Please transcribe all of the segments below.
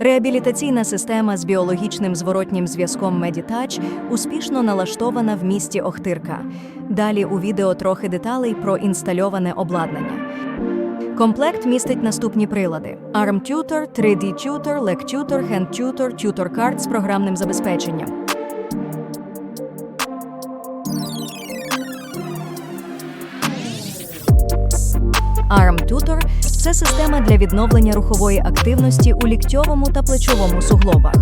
Реабілітаційна система з біологічним зворотнім зв'язком Meditouch успішно налаштована в місті Охтирка. Далі у відео трохи деталей про інстальоване обладнання. Комплект містить наступні прилади: Arm Tutor, 3D Tutor, Leg Tutor, Hand Tutor, Tutor Card з програмним забезпеченням. Arm Tutor – це система для відновлення рухової активності у ліктьовому та плечовому суглобах.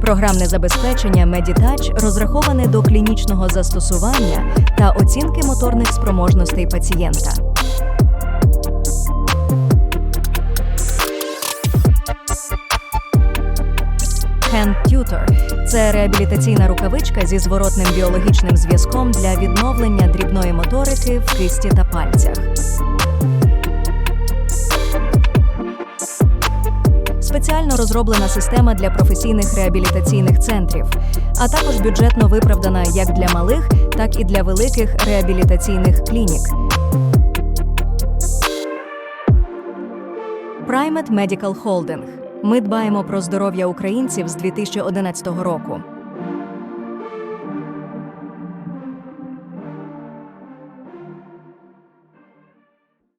Програмне забезпечення Meditouch розраховане до клінічного застосування та оцінки моторних спроможностей пацієнта. Hand Tutor – це реабілітаційна рукавичка зі зворотним біологічним зв'язком для відновлення дрібної моторики в кисті та пальцях. Спеціально розроблена система для професійних реабілітаційних центрів, а також бюджетно виправдана як для малих, так і для великих реабілітаційних клінік. Primate Medical Holding. Ми дбаємо про здоров'я українців з 2011 року.